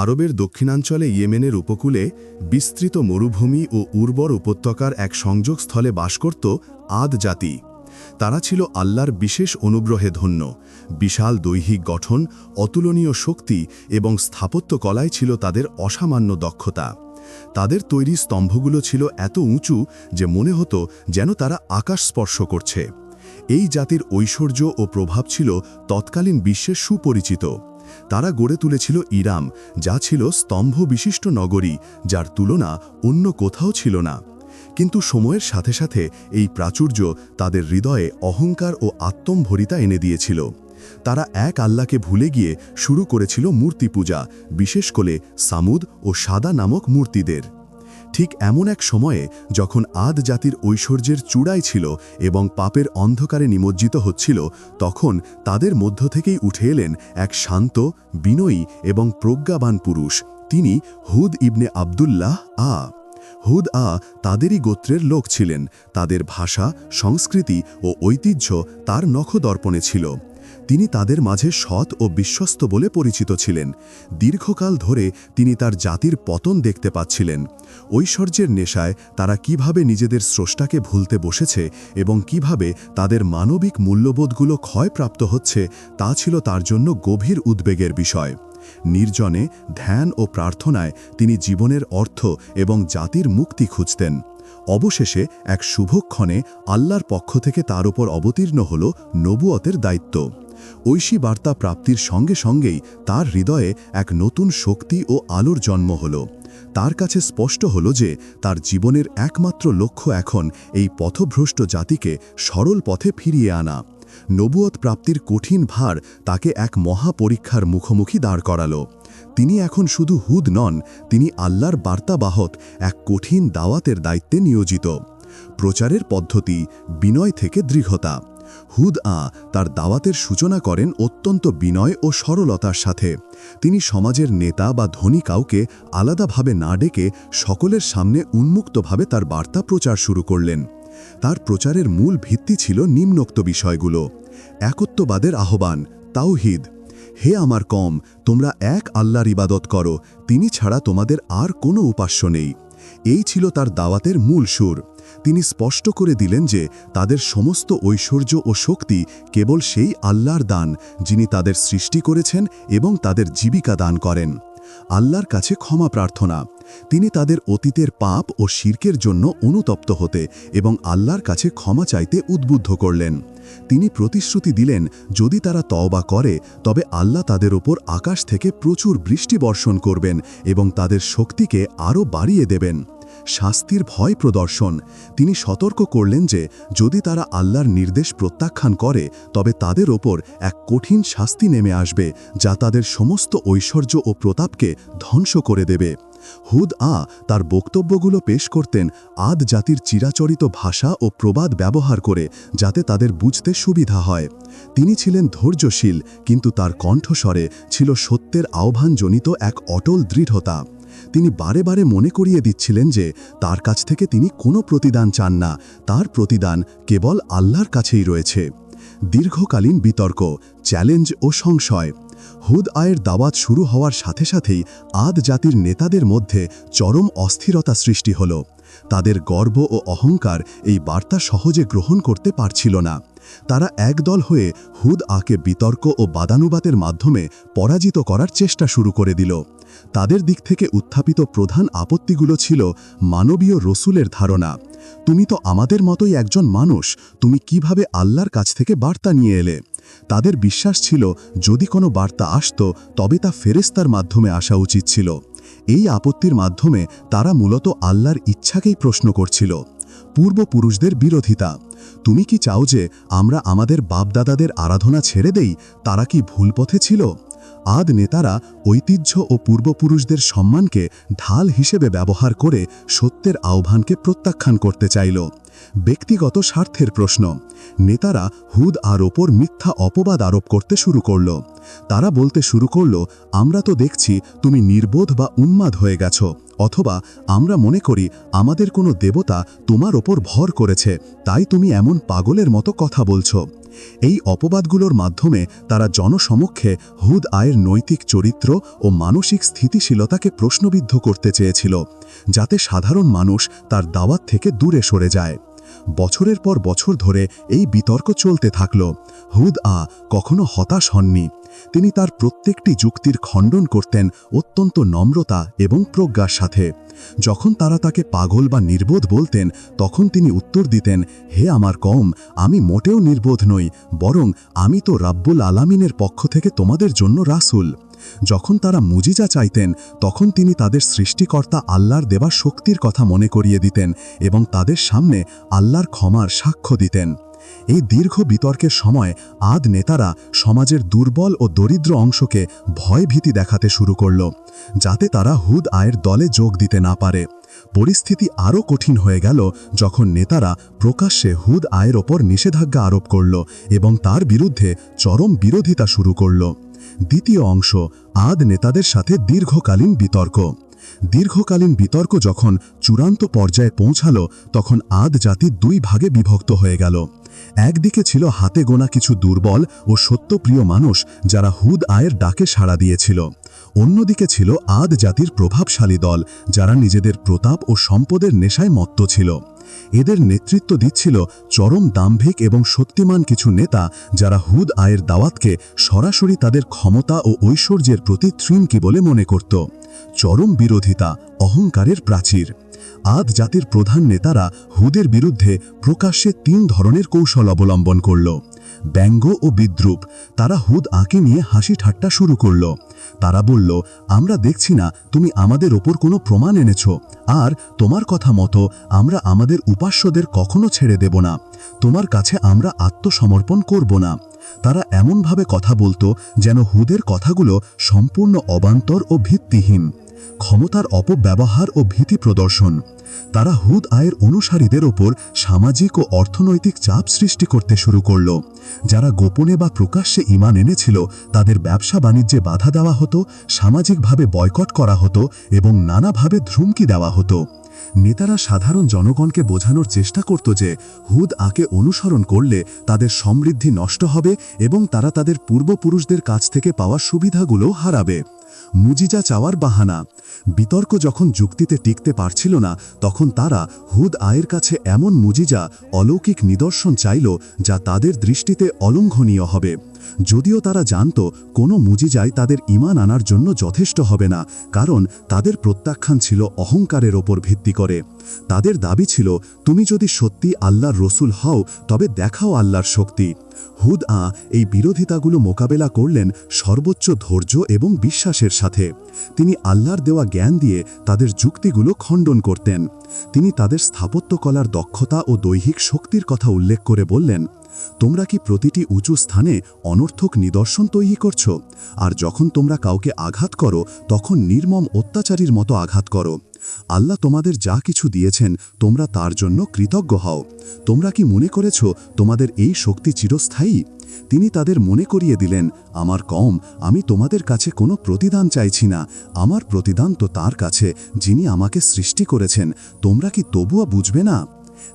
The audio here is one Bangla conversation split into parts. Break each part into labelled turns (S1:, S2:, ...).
S1: আরবের দক্ষিণাঞ্চলে ইয়েমেনের উপকূলে বিস্তৃত মরুভূমি ও উর্বর উপত্যকার এক সংযোগস্থলে বাস করত আদ জাতি। তারা ছিল আল্লাহর বিশেষ অনুগ্রহে ধন্য। বিশাল দৈহিক গঠন, অতুলনীয় শক্তি এবং স্থাপত্যকলায় ছিল তাদের অসামান্য দক্ষতা। তাদের তৈরি স্তম্ভগুলো ছিল এত উঁচু যে মনে হতো যেন তারা আকাশ স্পর্শ করছে। এই জাতির ঐশ্বর্য ও প্রভাব ছিল তৎকালীন বিশ্বে সুপরিচিত। তারা গড়ে তুলেছিল ইরাম, যা ছিল স্তম্ভ বিশিষ্ট নগরী, যার তুলনা অন্য কোথাও ছিল না। কিন্তু সময়ের সাথে সাথে এই প্রাচুর্য তাদের হৃদয়ে অহংকার ও আত্মম্ভরিতা এনে দিয়েছিল। তারা এক আল্লাহকে ভুলে গিয়ে শুরু করেছিল মূর্তি পূজা বিশেষ করে সামুদ ও সাদা নামক মূর্তিদের। ঠিক এমন এক সময়ে যখন আদ জাতির ঐশ্বর্যের চূড়ায় ছিল এবং পাপের অন্ধকারে নিমজ্জিত হচ্ছিল, তখন তাদের মধ্য থেকেই উঠে এলেন এক শান্ত, বিনয়ী এবং প্রজ্ঞাবান পুরুষ। তিনি হুদ ইবনে আবদুল্লাহ আ। হুদ আ তাদেরই গোত্রের লোক ছিলেন। তাদের ভাষা, সংস্কৃতি ও ঐতিহ্য তার নখদর্পণে ছিল। তিনি তাদের মাঝে সৎ ও বিশ্বস্ত বলে পরিচিত ছিলেন। দীর্ঘকাল ধরে তিনি তার জাতির পতন দেখতে পাচ্ছিলেন। ঐশ্বর্যের নেশায় তারা কীভাবে নিজেদের স্রষ্টাকে ভুলতে বসেছে এবং কীভাবে তাদের মানবিক মূল্যবোধগুলো ক্ষয়প্রাপ্ত হচ্ছে, তা ছিল তার জন্য গভীর উদ্বেগের বিষয়। নির্জনে, ধ্যান ও প্রার্থনায় তিনি জীবনের অর্থ এবং জাতির মুক্তি খুঁজতেন। অবশেষে এক শুভক্ষণে আল্লাহর পক্ষ থেকে তার উপর অবতীর্ণ হল নবুয়তের দায়িত্ব। ঐশী বার্তা প্রাপ্তির সঙ্গে সঙ্গেই তার হৃদয়ে এক নতুন শক্তি ও আলোর জন্ম হল। তার কাছে স্পষ্ট হল যে তার জীবনের একমাত্র লক্ষ্য এখন এই পথভ্রষ্ট জাতিকে সরল পথে ফিরিয়ে আনা। নবুয়ত প্রাপ্তির কঠিন ভার তাকে এক মহাপরীক্ষার মুখোমুখি দাঁড় করালো। তিনি এখন শুধু হুদ নন, তিনি আল্লাহর বার্তাবাহক এক কঠিন দাওয়াতের দায়িত্বে নিয়োজিত। প্রচারের পদ্ধতি, বিনয় থেকে দৃঢ়তা। হুদ আ তার দাওয়াতের সূচনা করেন অত্যন্ত বিনয় ও সরলতার সাথে। তিনি সমাজের নেতা বা ধনী কাউকে আলাদাভাবে না ডেকে সকলের সামনে উন্মুক্তভাবে তার বার্তা প্রচার শুরু করলেন। তার প্রচারের মূল ভিত্তি ছিল নিম্নোক্ত বিষয়গুলো। একত্ববাদের আহ্বান, তাওহিদ, হে আমার কম, তোমরা এক আল্লাহর ইবাদত করো, তিনি ছাড়া তোমাদের আর কোনো উপাস্য নেই। এই ছিল তার দাওয়াতের মূল সুর। তিনি স্পষ্ট করে দিলেন যে তাদের সমস্ত ঐশ্বর্য ও শক্তি কেবল সেই আল্লাহর দান যিনি তাদের সৃষ্টি করেছেন এবং তাদের জীবিকা দান করেন। আল্লাহর কাছে ক্ষমা প্রার্থনা। তিনি তাদের অতীতের পাপ ও শির্কের জন্য অনুতপ্ত হতে এবং আল্লাহর কাছে ক্ষমা চাইতে উদ্বুদ্ধ করলেন। তিনি প্রতিশ্রুতি দিলেন, যদি তারা তওবা করে, তবে আল্লাহ তাদের ওপর আকাশ থেকে প্রচুর বৃষ্টি বর্ষণ করবেন এবং তাদের শক্তিকে আরও বাড়িয়ে দেবেন। শাস্তির ভয় প্রদর্শন। তিনি সতর্ক করলেন যে, যদি তারা আল্লাহর নির্দেশ প্রত্যাখ্যান করে, তবে তাদের ওপর এক কঠিন শাস্তি নেমে আসবে, যা তাদের সমস্ত ঐশ্বর্য ও প্রতাপকে ধ্বংস করে দেবে। হুদ আ তার বক্তব্যগুলো পেশ করতেন আদ জাতির চিরাচরিত ভাষা ও প্রবাদ ব্যবহার করে, যাতে তাদের বুঝতে সুবিধা হয়। তিনি ছিলেন ধৈর্যশীল, কিন্তু তার কণ্ঠস্বরে ছিল সত্যের আহ্বানজনিত এক অটল দৃঢ়তা। তিনি বারে বারে মনে করিয়ে দিচ্ছিলেন যে তার কাছ থেকে তিনি কোনো প্রতিদান চান না, তার প্রতিদান কেবল আল্লাহর কাছেই রয়েছে। দীর্ঘকালীন বিতর্ক, চ্যালেঞ্জ ও সংশয়, হুদ আয়ের দাওয়াত শুরু হওয়ার সাথে সাথেই আদ জাতির নেতাদের মধ্যে চরম অস্থিরতা সৃষ্টি হল। তাদের গর্ব ও অহংকার এই বার্তা সহজে গ্রহণ করতে পারছিল না। তারা একদল হয়ে হুদ আকে বিতর্ক ও বাদানুবাতের মাধ্যমে পরাজিত করার চেষ্টা শুরু করে দিল। তাদের দিক থেকে উত্থাপিত প্রধান আপত্তিগুলো ছিল মানবীয় রসুলের ধারণা। তুমি তো আমাদের মতোই একজন মানুষ, তুমি কীভাবে আল্লাহর কাছ থেকে বার্তা নিয়ে এলে? তাদের বিশ্বাস ছিল, যদি কোনো বার্তা আসত, তবে তা ফেরেস্তার মাধ্যমে আসা উচিত ছিল। এই আপত্তির মাধ্যমে তারা মূলত আল্লাহর ইচ্ছাকেই প্রশ্ন করছিল। পূর্বপুরুষদের বিরোধিতা। তুমি কি চাও যে আমরা আমাদের বাপদাদাদের আরাধনা ছেড়ে দেই, তারা কি ভুল পথে ছিল? আদ নেতারা ঐতিহ্য ও পূর্বপুরুষদের সম্মানকে ঢাল হিসেবে ব্যবহার করে সত্যের আহ্বানকে প্রত্যাখ্যান করতে চাইল। ব্যক্তিগত স্বার্থের প্রশ্ন। নেতারা হুদ আর ওপর মিথ্যা অপবাদ আরোপ করতে শুরু করল। তারা বলতে শুরু করল, আমরা তো দেখছি তুমি নির্বোধ বা উন্মাদ হয়ে গেছ, অথবা আমরা মনে করি আমাদের কোনো দেবতা তোমার ওপর ভর করেছে, তাই তুমি এমন পাগলের মতো কথা বলছো।
S2: এই অপবাদগুলোর মাধ্যমে তারা জনসমক্ষে হুদ আয়ের নৈতিক চরিত্র ও মানসিক স্থিতিশীলতাকে প্রশ্নবিদ্ধ করতে চেয়েছিল, যাতে সাধারণ মানুষ তার দাওয়াত থেকে দূরে সরে যায়। বছরের পর বছর ধরে এই বিতর্ক চলতে থাকল। হুদ আ কখনো হতাশ হননি। তিনি তার প্রত্যেকটি যুক্তির খণ্ডন করতেন অত্যন্ত নম্রতা এবং প্রজ্ঞার সাথে। যখন তারা তাকে পাগল বা নির্বোধ বলতেন, তখন তিনি উত্তর দিতেন, হে আমার কম আমি মোটেও নির্বোধ নই, বরং আমি তো রাব্বুল আলামিনের পক্ষ থেকে তোমাদের জন্য রাসুল। যখন তারা মুজিজা চাইতেন, তখন তিনি তাদের সৃষ্টিকর্তা আল্লাহর দেওয়া শক্তির কথা মনে করিয়ে দিতেন এবং তাদের সামনে আল্লাহর ক্ষমার সাক্ষ্য দিতেন। এই দীর্ঘ বিতর্কের সময় আদ নেতারা সমাজের দুর্বল ও দরিদ্র অংশকে ভয়ভীতি দেখাতে শুরু করল, যাতে তারা হুদ আয়ের দলে যোগ দিতে না পারে। পরিস্থিতি আরও কঠিন হয়ে গেল যখন নেতারা প্রকাশ্যে হুদ আয়ের ওপর নিষেধাজ্ঞা আরোপ করল এবং তার বিরুদ্ধে চরম বিরোধিতা শুরু করল। দ্বিতীয় অংশ, আদ নেতাদের সাথে দীর্ঘকালীন বিতর্ক। দীর্ঘকালীন বিতর্ক যখন চূড়ান্ত পর্যায়ে পৌঁছাল, তখন আদ জাতি দুই ভাগে বিভক্ত হয়ে গেল। একদিকে ছিল হাতে গোনা কিছু দুর্বল ও সত্যপ্রিয় মানুষ যারা হুদ আয়ের ডাকে সাড়া দিয়েছিল। অন্যদিকে ছিল আদ জাতির প্রভাবশালী দল যারা নিজেদের প্রতাপ ও সম্পদের নেশায় মত্ত ছিল। এদের নেতৃত্ব দিচ্ছিল চরম দাম্ভিক এবং শক্তিমান কিছু নেতা যারা হুদ আয়ের দাওয়াতকে সরাসরি তাদের ক্ষমতা ও ঐশ্বর্যের প্রতি তৃণকি বলে মনে করত। চরম বিরোধিতা, অহংকারের প্রাচীর। আদ জাতির প্রধান নেতারা হুদের বিরুদ্ধে প্রকাশ্যে তিন ধরনের কৌশল অবলম্বন করল। ব্যঙ্গ ও বিদ্রুপ, তারা হুদ আঁকে নিয়ে হাসি ঠাট্টা শুরু করল। তারা বলল, আমরা দেখছি না, তুমি আমাদের ওপর কোনো প্রমাণ এনেছ। আর তোমার কথা মতো, আমরা আমাদের উপাস্যদের কখনো ছেড়ে দেব না। তোমার কাছে আমরা আত্মসমর্পণ করব না। তারা এমনভাবে কথা বলতো, যেন হুদের কথাগুলো সম্পূর্ণ অবান্তর ও ভিত্তিহীন। ক্ষমতার অপব্যবহার ও ভীতি প্রদর্শন। তারা হুদ আয়ের অনুসারীদের ওপর সামাজিক ও অর্থনৈতিক চাপ সৃষ্টি করতে শুরু করল। যারা গোপনে বা প্রকাশ্যে ইমান এনেছিল, তাদের ব্যবসা বাণিজ্যে বাধা দেওয়া হতো, সামাজিকভাবে বয়কট করা হতো এবং নানাভাবে ধ্রুমকি দেওয়া হতো। নেতারা সাধারণ জনগণকে বোঝানোর চেষ্টা করত যে, হুদ আকে অনুসরণ করলে তাদের সমৃদ্ধি নষ্ট হবে এবং তারা তাদের পূর্বপুরুষদের কাছ থেকে পাওয়া সুবিধাগুলো হারাবে। মুজিজা চাওয়ার বাহানা বিতর্ক যখন যুক্তিতে টিকতে পারছিল না, তখন তারা হুদ আয়ের কাছে এমন মুজিজা, অলৌকিক নিদর্শন চাইল যা তাদের দৃষ্টিতে অলঙ্ঘনীয় হবে। যদিও তারা জানত, কোনো মুজিজাই তাদের ইমান আনার জন্য যথেষ্ট হবে না, কারণ তাদের প্রত্যাখ্যান ছিল অহংকারের ওপর ভিত্তি করে। তাদের দাবি ছিল, তুমি যদি সত্যি আল্লাহর রসুল হও, তবে দেখাও আল্লাহর শক্তি। হুদ আ এই বিরোধিতাগুলো মোকাবেলা করলেন সর্বোচ্চ ধৈর্য এবং বিশ্বাসের সাথে। তিনি আল্লাহর দেওয়া জ্ঞান দিয়ে তাদের যুক্তিগুলো খণ্ডন করতেন। তিনি তাদের স্থাপত্যকলার দক্ষতা ও দৈহিক শক্তির কথা উল্লেখ করে বললেন, তোমরা কি প্রতিটি উঁচু স্থানে অনর্থক নিদর্শন তৈরি করছ? আর যখন তোমরা কাউকে আঘাত করো, তখন নির্মম অত্যাচারীর মতো আঘাত করো। আল্লাহ তোমাদের যা কিছু দিয়েছেন, তোমরা তার জন্য কৃতজ্ঞ হও। তোমরা কি মনে করেছ, তোমাদের এই শক্তি চিরস্থায়ী? তিনি তাদের মনে করিয়ে দিলেন, আমার কম, আমি তোমাদের কাছে কোনো প্রতিদান চাইছি না। আমার প্রতিদান তো তার কাছে, যিনি আমাকে সৃষ্টি করেছেন। তোমরা কি তবুও বুঝবে না?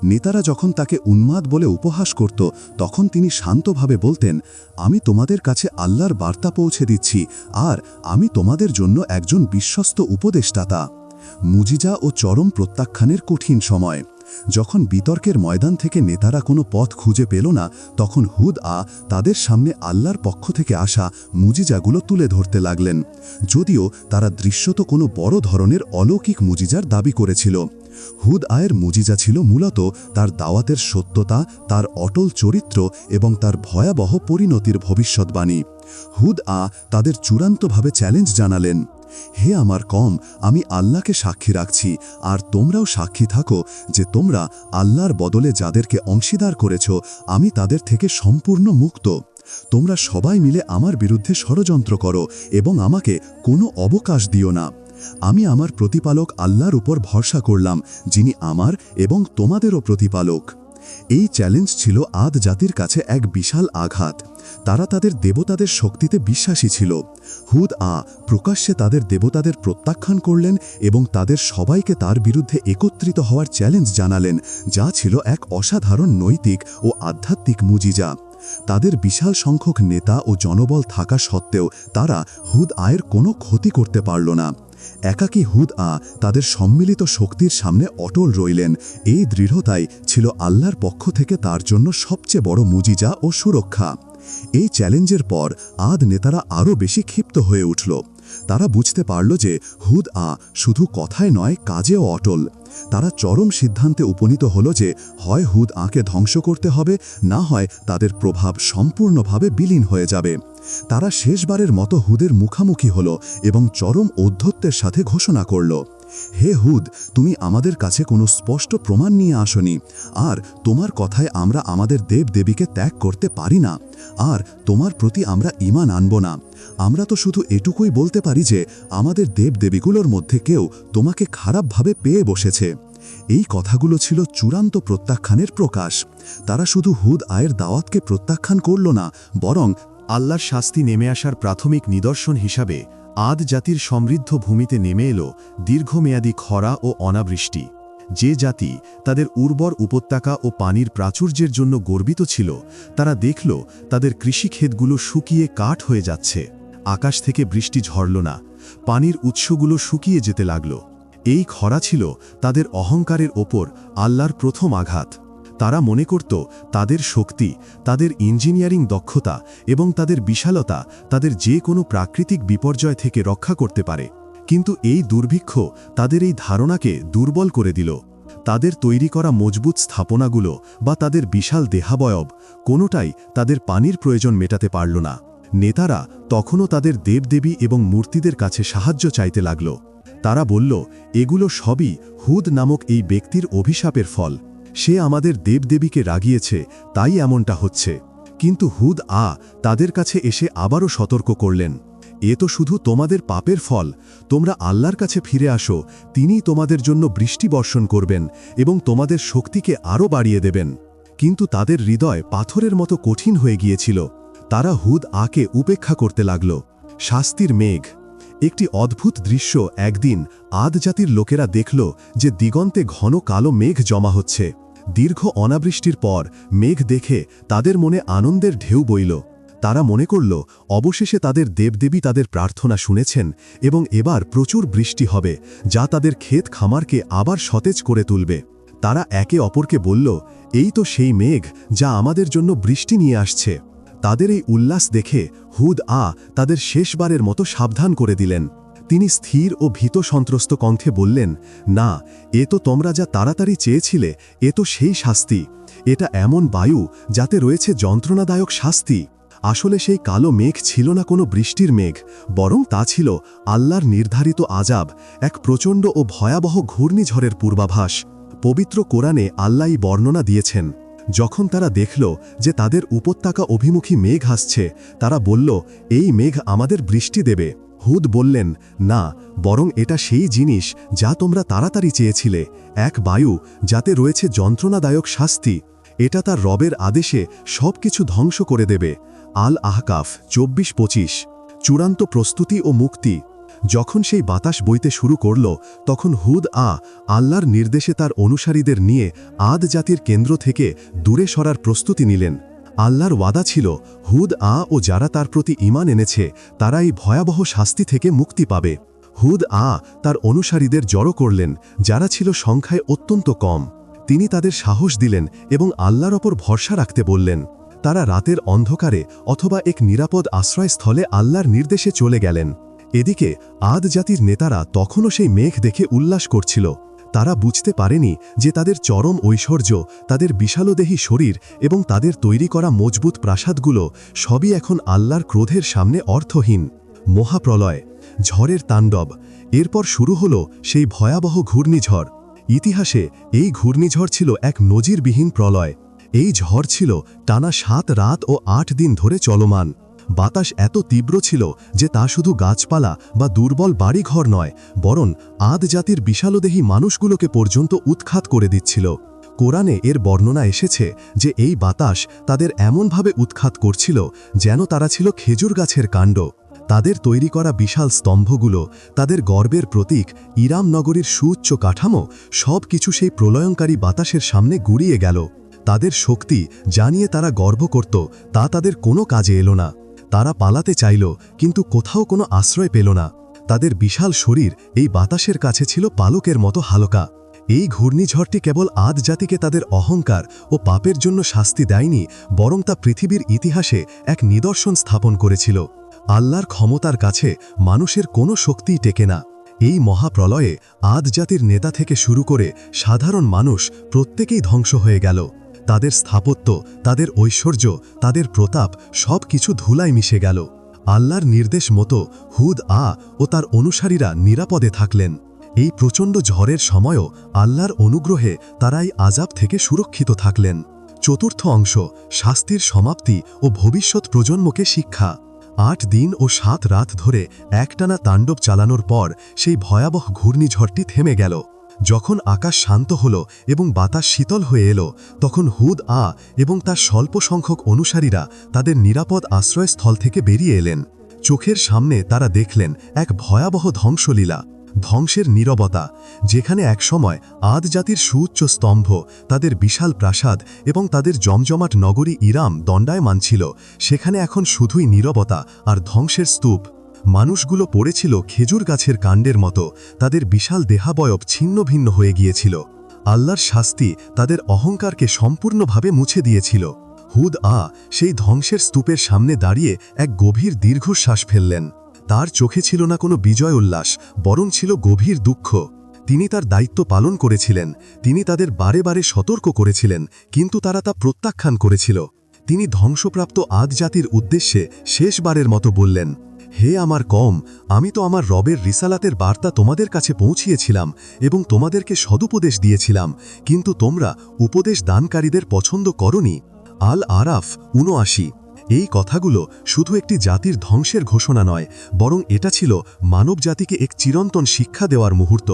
S2: নেতারা যখন তাকে উন্মাদ বলে উপহাস করত, তখন তিনি শান্তভাবে বলতেন, আমি তোমাদের কাছে আল্লাহর বার্তা পৌঁছে দিচ্ছি, আর আমি তোমাদের জন্য একজন বিশ্বস্ত উপদেষ্টাতা। মুজিজা ও চরম প্রত্যাখ্যানের কঠিন সময়। যখন বিতর্কের ময়দান থেকে নেতারা কোনো পথ খুঁজে পেল না, তখন হুদ আ তাদের সামনে আল্লাহর পক্ষ থেকে আসা মুজিজাগুলো তুলে ধরতে লাগলেন। যদিও তারা দৃশ্যত কোনো বড় ধরনের অলৌকিক মুজিজার দাবি করেছিল। হুদ আয়ের মুজিজা ছিল মূলত তার দাওয়াতের সত্যতা, তার অটল চরিত্র এবং তার ভয়াবহ পরিণতির ভবিষ্যৎবাণী। হুদ আ তাদের চূড়ান্তভাবে চ্যালেঞ্জ জানালেন। হে আমার কম, আমি আল্লাহকে সাক্ষী রাখছি, আর তোমরাও সাক্ষী থাকো যে তোমরা আল্লাহর বদলে যাদেরকে অংশীদার করেছ, আমি তাদের থেকে সম্পূর্ণ মুক্ত। তোমরা সবাই মিলে আমার বিরুদ্ধে ষড়যন্ত্র করো এবং আমাকে কোনো অবকাশ দিও না। আমি আমার প্রতিপালক আল্লাহর উপর ভরসা করলাম, যিনি আমার এবং তোমাদেরও প্রতিপালক। এই চ্যালেঞ্জ ছিল আদ জাতির কাছে এক বিশাল আঘাত। তারা তাদের দেবতাদের শক্তিতে বিশ্বাসী ছিল। হুদ আ প্রকাশ্যে তাদের দেবতাদের প্রত্যাখ্যান করলেন এবং তাদের সবাইকে তার বিরুদ্ধে একত্রিত হওয়ার চ্যালেঞ্জ জানালেন, যা ছিল এক অসাধারণ নৈতিক ও আধ্যাত্মিক মুজিজা। তাদের বিশাল সংখ্যক নেতা ও জনবল থাকা সত্ত্বেও তারা হুদ আয়ের কোনো ক্ষতি করতে পারল না। একাকী হুদ আ তাদের সম্মিলিত শক্তির সামনে অটল রইলেন। এই দৃঢ়তাই ছিল আল্লাহর পক্ষ থেকে তার জন্য সবচেয়ে বড় মুজিজা ও সুরক্ষা। এই চ্যালেঞ্জের পর আদ নেতারা আরও বেশি ক্ষিপ্ত হয়ে উঠল। তারা বুঝতে পারল যে হুদ আ শুধু কথায় নয়, কাজেও অটল। তারা চরম সিদ্ধান্তে উপনীত হল যে হয় হুদ আঁকে ধ্বংস করতে হবে, না হয় তাদের প্রভাব সম্পূর্ণভাবে বিলীন হয়ে যাবে। তারা শেষবারের মতো হুদের মুখামুখি হল এবং চরম ঔদ্ধত্যের সাথে ঘোষণা করল। হে হুদ, তুমি আমাদের কাছে কোনো স্পষ্ট প্রমাণ নিয়ে আসনি। আর তোমার কথায় আমরা আমাদের দেব দেবীকে ত্যাগ করতে পারি না। আর তোমার প্রতি আমরা ইমান আনব না। আমরা তো শুধু এটুকুই বলতে পারি যে, আমাদের দেব দেবীগুলোর মধ্যে কেউ তোমাকে খারাপভাবে পেয়ে বসেছে। এই কথাগুলো ছিল চূড়ান্ত প্রত্যাখ্যানের প্রকাশ। তারা শুধু হুদ আয়ের দাওয়াতকে প্রত্যাখ্যান করল না, বরং
S1: আল্লাহর শাস্তি নেমে আসার প্রাথমিক নিদর্শন হিসাবে আদ জাতির সমৃদ্ধ ভূমিতে নেমে এলো দীর্ঘমেয়াদী খরা ও অনাবৃষ্টি। যে জাতি তাদের উর্বর উপত্যকা ও পানির প্রাচুর্যের জন্য গর্বিত ছিল, তারা দেখল তাদের কৃষিক্ষেতগুলো শুকিয়ে কাঠ হয়ে যাচ্ছে। আকাশ থেকে বৃষ্টি ঝরল না, পানির উৎসগুলো শুকিয়ে যেতে লাগল। এই খরা ছিল তাদের অহংকারের ওপর আল্লাহর প্রথম আঘাত। তারা মনে করত, তাদের শক্তি, তাদের ইঞ্জিনিয়ারিং দক্ষতা এবং তাদের বিশালতা তাদের যে কোনো প্রাকৃতিক বিপর্যয় থেকে রক্ষা করতে পারে। কিন্তু এই দুর্ভিক্ষ তাদের এই ধারণাকে দুর্বল করে দিল। তাদের তৈরি করা মজবুত স্থাপনাগুলো বা তাদের বিশাল দেহাবয়ব কোনোটাই তাদের পানির প্রয়োজন মেটাতে পারল না। নেতারা তখনও তাদের দেবদেবী এবং মূর্তিদের কাছে সাহায্য চাইতে লাগল। তারা বলল, এগুলো সবই হুদ নামক এই ব্যক্তির অভিশাপের ফল। সে আমাদের দেবদেবীকে রাগিয়েছে, তাই এমনটা হচ্ছে। কিন্তু হুদ আ তাদের কাছে এসে আবারও সতর্ক করলেন। এ তো শুধু তোমাদের পাপের ফল, তোমরা আল্লাহর কাছে ফিরে আসো, তিনিই তোমাদের জন্য বৃষ্টি বর্ষণ করবেন এবং তোমাদের শক্তিকে আরও বাড়িয়ে দেবেন। কিন্তু তাদের হৃদয় পাথরের মতো কঠিন হয়ে গিয়েছিল। তারা হুদ আকে উপেক্ষা করতে লাগল। শাস্তির মেঘ। একটি অদ্ভুত দৃশ্য একদিন আদ জাতির লোকেরা দেখল যে দিগন্তে ঘন কালো মেঘ জমা হচ্ছে। দীর্ঘ অনাবৃষ্টির পর মেঘ দেখে তাদের মনে আনন্দের ঢেউ বইল। তারা মনে করল, অবশেষে তাদের দেবদেবী তাদের প্রার্থনা শুনেছেন এবং এবার প্রচুর বৃষ্টি হবে, যা তাদের ক্ষেত খামারকে আবার সতেজ করে তুলবে। তারা একে অপরকে বলল, এই তো সেই মেঘ যা আমাদের জন্য বৃষ্টি নিয়ে আসছে। তাদের এই উল্লাস দেখে হুদ আ তাদের শেষবারের মতো সাবধান করে দিলেন। তিনি স্থির ও ভীত সন্ত্রস্ত কণ্ঠে বললেন, না, এ তো তোমরা যা তাড়াতাড়ি চেয়েছিলে, এ তো সেই শাস্তি। এটা এমন বায়ু যাতে রয়েছে যন্ত্রণাদায়ক শাস্তি। আসলে সেই কালো মেঘ ছিল না কোনো বৃষ্টির মেঘ, বরং তা ছিল আল্লাহর নির্ধারিত আজাব, এক প্রচণ্ড ও ভয়াবহ ঘূর্ণিঝড়ের পূর্বাভাস। পবিত্র কোরআনে আল্লাহই বর্ণনা দিয়েছেন। যখন তারা দেখল যে তাদের উপত্যকা অভিমুখী মেঘ আসছে, তারা বলল, এই মেঘ আমাদের বৃষ্টি দেবে। হুদ বললেন, না, বরং এটা সেই জিনিস যা তোমরা তাড়াতাড়ি চেয়েছিলে, এক বায়ু যাতে রয়েছে যন্ত্রণাদায়ক শাস্তি। এটা তার রবের আদেশে সব কিছু ধ্বংস করে দেবে। আল আহকাফ চব্বিশ পঁচিশ, চূড়ান্ত প্রস্তুতি ও মুক্তি। যখন সেই বাতাস বইতে শুরু করল, তখন হুদ আ আল্লাহর নির্দেশে তার অনুসারীদের নিয়ে আদ জাতির কেন্দ্র থেকে দূরে সরার প্রস্তুতি নিলেন। আল্লাহর ওয়াদা ছিল, হুদ আ ও যারা তার প্রতি ইমান এনেছে তারা এই ভয়াবহ শাস্তি থেকে মুক্তি পাবে। হুদ আ তার অনুসারীদের জড়ো করলেন, যারা ছিল সংখ্যায় অত্যন্ত কম। তিনি তাদের সাহস দিলেন এবং আল্লাহর ওপর ভরসা রাখতে বললেন। তারা রাতের অন্ধকারে অথবা এক নিরাপদ আশ্রয়স্থলে আল্লাহর নির্দেশে চলে গেলেন। এদিকে আদ জাতির নেতারা তখনও সেই মেঘ দেখে উল্লাস করছিল। তারা বুঝতে পারেনি যে তাদের চরম ঐশ্বর্য, তাদের বিশালদেহী শরীর এবং তাদের তৈরি করা মজবুত প্রাসাদগুলো সবই এখন আল্লাহর ক্রোধের সামনে অর্থহীন। মহাপ্রলয়, ঝড়ের তাণ্ডব, এরপর শুরু হল সেই ভয়াবহ ঘূর্ণিঝড়। ইতিহাসে এই ঘূর্ণিঝড় ছিল এক নজিরবিহীন প্রলয়। এই ঝড় ছিল টানা সাত রাত ও আট দিন ধরে চলমান। বাতাস এত তীব্র ছিল যে তা শুধু গাছপালা বা দুর্বল বাড়িঘর নয়, বরং আদ জাতির বিশালদেহী মানুষগুলোকে পর্যন্ত উৎখাত করে দিচ্ছিল। কোরআনে এর বর্ণনা এসেছে যে এই বাতাস তাদের এমনভাবে উৎখাত করছিল যেন তারা ছিল খেজুর গাছের কাণ্ড। তাদের তৈরি করা বিশাল স্তম্ভগুলো, তাদের গর্বের প্রতীক, ইরাম নগরীর সুউচ্চ কাঠামো সব কিছু সেই প্রলয়ঙ্কারী বাতাসের সামনে গুড়িয়ে গেল।
S2: তাদের শক্তি জানিয়ে তারা গর্ব করত, তা তাদের কোনো কাজে এলো না। তারা পালাতে চাইল, কিন্তু কোথাও কোনো আশ্রয় পেল না। তাদের বিশাল শরীর এই বাতাসের কাছে ছিল পালকের মতো হালকা। এই ঘূর্ণিঝড়টি কেবল আদ জাতিকে তাদের অহংকার ও পাপের জন্য শাস্তি দেয়নি, বরং তা পৃথিবীর ইতিহাসে এক নিদর্শন স্থাপন করেছিল। আল্লাহর ক্ষমতার কাছে মানুষের কোনো শক্তিই টেকে না। এই মহাপ্রলয়ে আদ জাতির নেতা থেকে শুরু করে সাধারণ মানুষ প্রত্যেকেই ধ্বংস হয়ে গেল। তাদের স্থাপত্য, তাদের ঐশ্বর্য, তাদের প্রতাপ সব কিছু ধুলায় মিশে গেল। আল্লাহর নির্দেশ মতো হুদ আ ও তার অনুসারীরা নিরাপদে থাকলেন। এই প্রচণ্ড ঝড়ের সময়ও আল্লাহর অনুগ্রহে তারাই আজাব থেকে সুরক্ষিত থাকলেন। চতুর্থ অংশ, শাস্তির সমাপ্তি ও ভবিষ্যৎ প্রজন্মকে শিক্ষা। আট দিন ও সাত রাত ধরে একটানা তাণ্ডব চালানোর পর সেই ভয়াবহ ঘূর্ণিঝড়টি থেমে গেল। যখন আকাশ শান্ত হল এবং বাতাস শীতল হয়ে এলো, তখন হুদ আ এবং তার স্বল্প সংখ্যক অনুসারীরা তাদের নিরাপদ আশ্রয়স্থল থেকে বেরিয়ে এলেন। চোখের সামনে তারা দেখলেন এক ভয়াবহ ধ্বংসলীলা, ধ্বংসের নীরবতা, যেখানে একসময় আদ জাতির সুউচ্চ স্তম্ভ, তাদের বিশাল প্রাসাদ এবং তাদের জমজমাট নগরী ইরাম দণ্ডায় মানছিল সেখানে এখন শুধুই নীরবতা আর ধ্বংসের স্তূপ। মানুষগুলো পড়েছিল খেজুর গাছের কাণ্ডের মতো, তাদের বিশাল দেহাবয়ব ছিন্ন ভিন্ন হয়ে গিয়েছিল। আল্লাহর শাস্তি তাদের অহংকারকে সম্পূর্ণভাবে মুছে দিয়েছিল। হুদ আ, সেই ধ্বংসের স্তূপের সামনে দাঁড়িয়ে এক গভীর দীর্ঘশ্বাস ফেললেন। তার চোখে ছিল না কোনো বিজয় উল্লাস বরং ছিল গভীর দুঃখ। তিনি তার দায়িত্ব পালন করেছিলেন, তিনি তাদের বারে বারে সতর্ক করেছিলেন, কিন্তু তারা তা প্রত্যাখ্যান করেছিল। তিনি ধ্বংসপ্রাপ্ত আদ জাতির উদ্দেশ্যে শেষবারের মতো বললেন হে আমার কম, আমি তো আমার রবের রিসালাতের বার্তা তোমাদের কাছে পৌঁছিয়েছিলাম এবং তোমাদেরকে সদুপদেশ দিয়েছিলাম, কিন্তু তোমরা উপদেশ দানকারীদের পছন্দ করনি। আল আরাফ উনআশি এই কথাগুলো শুধু একটি জাতির ধ্বংসের ঘোষণা নয়, বরং এটা ছিল মানব জাতিকে এক চিরন্তন শিক্ষা দেওয়ার মুহূর্ত।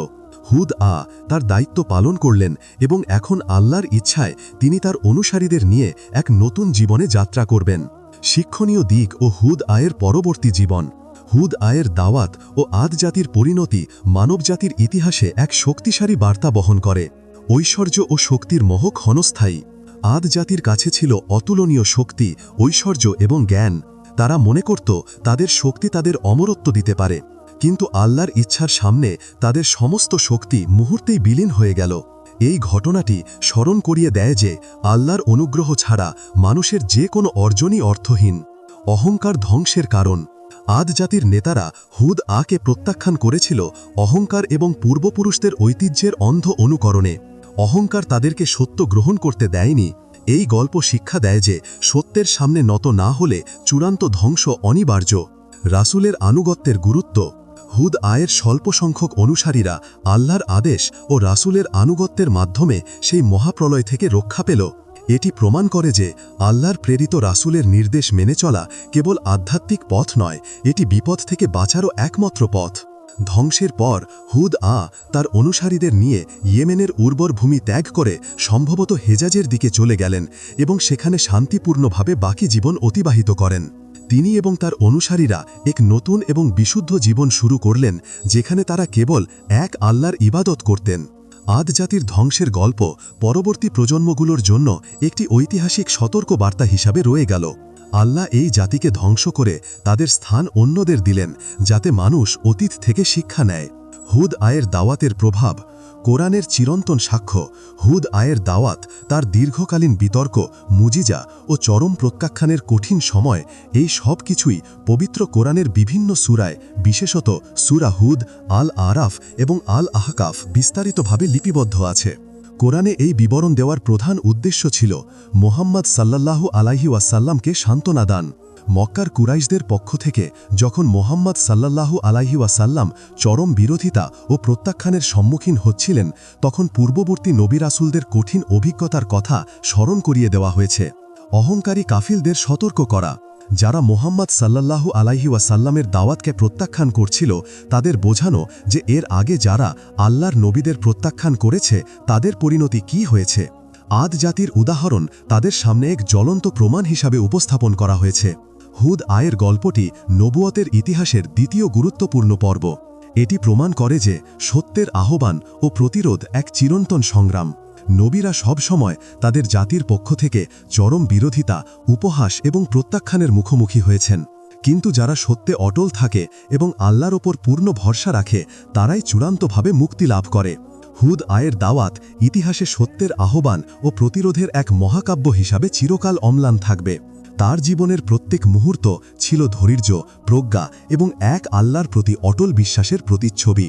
S2: হুদ আ, তার দায়িত্ব পালন করলেন এবং এখন আল্লাহর ইচ্ছায় তিনি তার অনুসারীদের নিয়ে এক নতুন জীবনে যাত্রা করবেন। শিক্ষণীয় দিক ও হুদ আয়ের পরবর্তী জীবন। হুদ আয়ের দাওয়াত ও আদ জাতির পরিণতি মানবজাতির ইতিহাসে এক শক্তিশালী বার্তা বহন করে। ঐশ্বর্য ও শক্তির মোহ ক্ষণস্থায়ী। আদ জাতির কাছে ছিল অতুলনীয় শক্তি, ঐশ্বর্য এবং জ্ঞান। তারা মনে করত, তাদের শক্তি তাদের অমরত্ব দিতে পারে। কিন্তু আল্লাহর ইচ্ছার সামনে তাদের সমস্ত শক্তি মুহূর্তেই বিলীন হয়ে গেল। এই ঘটনাটি স্মরণ করিয়ে দেয় যে আল্লাহর অনুগ্রহ ছাড়া মানুষের যে কোনো অর্জনই অর্থহীন, অহংকার ধ্বংসের কারণ। আদ জাতির নেতারা হুদ আকে প্রত্যাখ্যান করেছিল অহংকার এবং পূর্বপুরুষদের ঐতিহ্যের অন্ধ অনুকরণে। অহংকার তাদেরকে সত্য গ্রহণ করতে দেয়নি। এই গল্প শিক্ষা দেয় যে সত্যের সামনে নত না হলে চূড়ান্ত ধ্বংস অনিবার্য। রাসুলের আনুগত্যের গুরুত্ব হুদ আয়ের স্বল্প সংখ্যক অনুসারীরা আল্লাহর আদেশ ও রাসুলের আনুগত্যের মাধ্যমে সেই মহাপ্রলয় থেকে রক্ষা পেল। এটি প্রমাণ করে যে আল্লাহর প্রেরিত রাসুলের নির্দেশ মেনে চলা কেবল আধ্যাত্মিক পথ নয়, এটি বিপদ থেকে বাঁচারও একমাত্র পথ। ধ্বংসের পর হুদ আ তার অনুসারীদের নিয়ে ইয়েমেনের উর্বর ভূমি ত্যাগ করে সম্ভবত হেজাজের দিকে চলে গেলেন এবং সেখানে শান্তিপূর্ণভাবে বাকি জীবন অতিবাহিত করেন। তিনি এবং তার অনুসারীরা এক নতুন এবং বিশুদ্ধ জীবন শুরু করলেন, যেখানে তারা কেবল এক আল্লাহর ইবাদত করতেন। আদ জাতির ধ্বংসের গল্প পরবর্তী প্রজন্মগুলোর জন্য একটি ঐতিহাসিক সতর্ক বার্তা হিসাবে রয়ে গেল। আল্লাহ এই জাতিকে ধ্বংস করে তাদের স্থান অন্যদের দিলেন, যাতে মানুষ অতীত থেকে শিক্ষা নেয়। হুদ আয়ের দাওয়াতের প্রভাব কোরআনের চিরন্তন সাক্ষ্য, হুদ আয়ের দাওয়াত, তার দীর্ঘকালীন বিতর্ক, মুজিজা ও চরম প্রত্যাখ্যানের কঠিন সময়, এই সব কিছুই পবিত্র কোরআনের বিভিন্ন সুরায়, বিশেষত সুরা হুদ আল আরাফ এবং আল আহকাফ বিস্তারিতভাবে লিপিবদ্ধ আছে। কোরআনে এই বিবরণ দেওয়ার প্রধান উদ্দেশ্য ছিল, মোহাম্মদ সাল্লাল্লাহু আলাইহি ওয়াসাল্লামকে সান্ত্বনা দান। মক্কার কুরাইশদের পক্ষ থেকে যখন মোহাম্মদ সাল্লাল্লাহু আলাইহি ওয়াসাল্লাম চরম বিরোধিতা ও প্রত্যাখ্যানের সম্মুখীন হচ্ছিলেন, তখন পূর্ববর্তী নবী রাসুলদের কঠিন অভিজ্ঞতার কথা স্মরণ করিয়ে দেওয়া হয়েছে। অহংকারী কাফিলদের সতর্ক করা, যারা মোহাম্মদ সাল্লাল্লাহু আলাইহি ওয়াসাল্লামের দাওয়াতকে প্রত্যাখ্যান করছিল, তাদের বোঝানো যে এর আগে যারা আল্লাহর নবীদের প্রত্যাখ্যান করেছে, তাদের পরিণতি কি হয়েছে। আদ জাতির উদাহরণ তাদের সামনে এক জ্বলন্ত প্রমাণ হিসাবে উপস্থাপন করা হয়েছে। হুদ আয়ের গল্পটি নবুয়তের ইতিহাসের দ্বিতীয় গুরুত্বপূর্ণ পর্ব। এটি প্রমাণ করে যে সত্যের আহ্বান ও প্রতিরোধ এক চিরন্তন সংগ্রাম। নবীরা সবসময় তাদের জাতির পক্ষ থেকে চরম বিরোধিতা, উপহাস এবং প্রত্যাখ্যানের মুখোমুখি হয়েছেন। কিন্তু যারা সত্যে অটল থাকে এবং আল্লাহর ওপর পূর্ণ ভরসা রাখে, তারাই চূড়ান্তভাবে মুক্তি লাভ করে। হুদ আয়ের দাওয়াত ইতিহাসে সত্যের আহ্বান ও প্রতিরোধের এক মহাকাব্য হিসাবে চিরকাল অম্লান থাকবে। তার জীবনের প্রত্যেক মুহূর্ত ছিল ধৈর্য প্রজ্ঞা এবং এক আল্লাহর প্রতি অটল বিশ্বাসের প্রতিচ্ছবি।